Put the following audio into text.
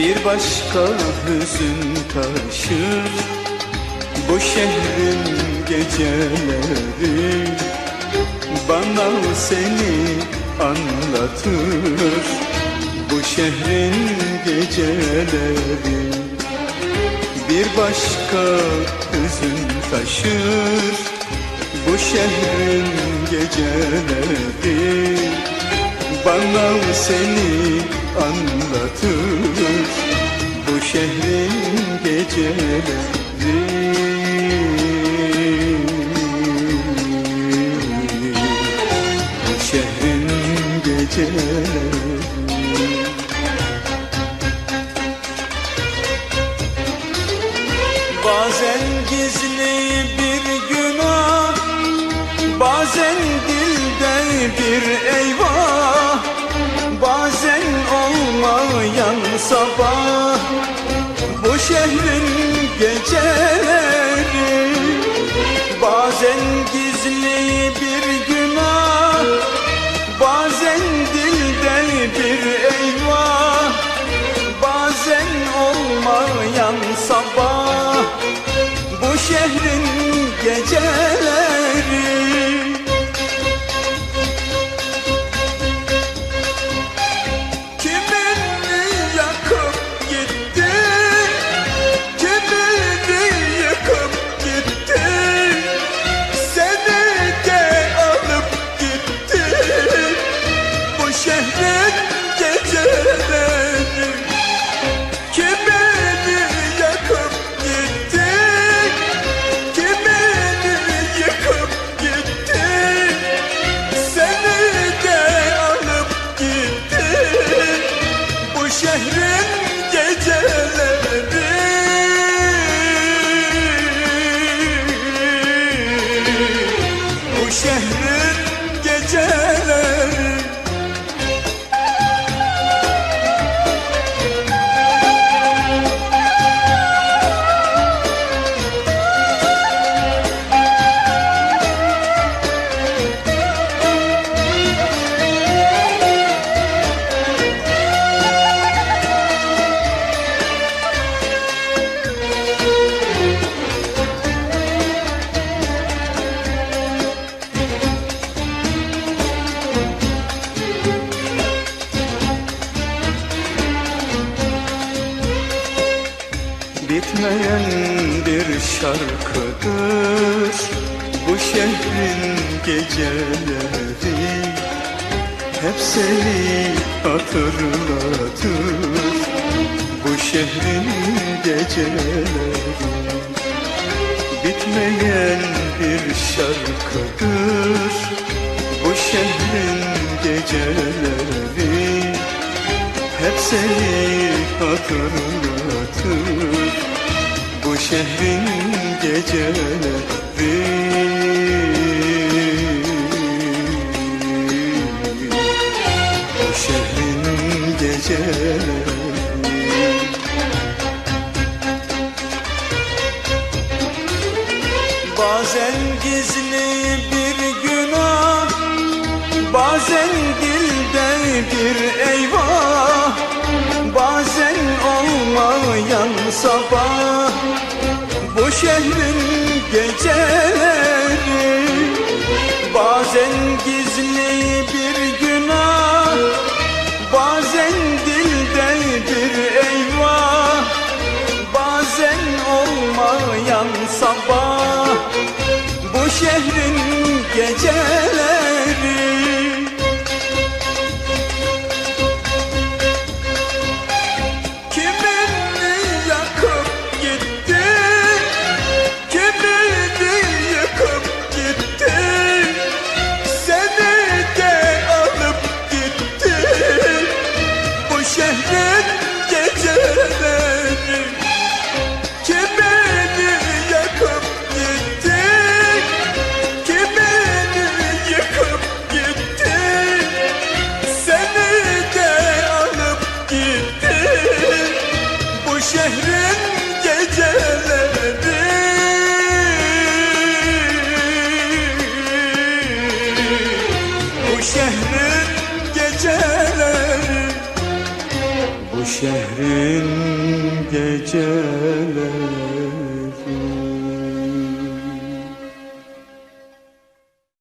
Bir başka hüzün taşır Bu şehrin geceleri Bana seni anlatır. Bu şehrin geceleri Bir başka hüzün taşır. Bu şehrin geceleri Bana seni anlatır şehrin geceleri. Şehrin geceleri. Bazen gizli bir günah Bazen dilde bir eyvah Bazen gizli bir günah Bazen dilde bir eyvah Bazen olmayan sabah. Bu şehrin geceleri Bitmeyen bir şarkıdır. Bu şehrin geceleri Hep seni hatırlatır. Bu şehrin geceleri Bitmeyen bir şarkıdır. Bu şehrin geceleri hep seni hatırlatır Bu şehrin geceleri Bu şehrin geceleri Bazen gizli bir günah Bazen dilde bir eyvah sabah Bu şehrin geceleri şehrin geceleri. Bu şehrin geceleri. Bu şehrin geceleri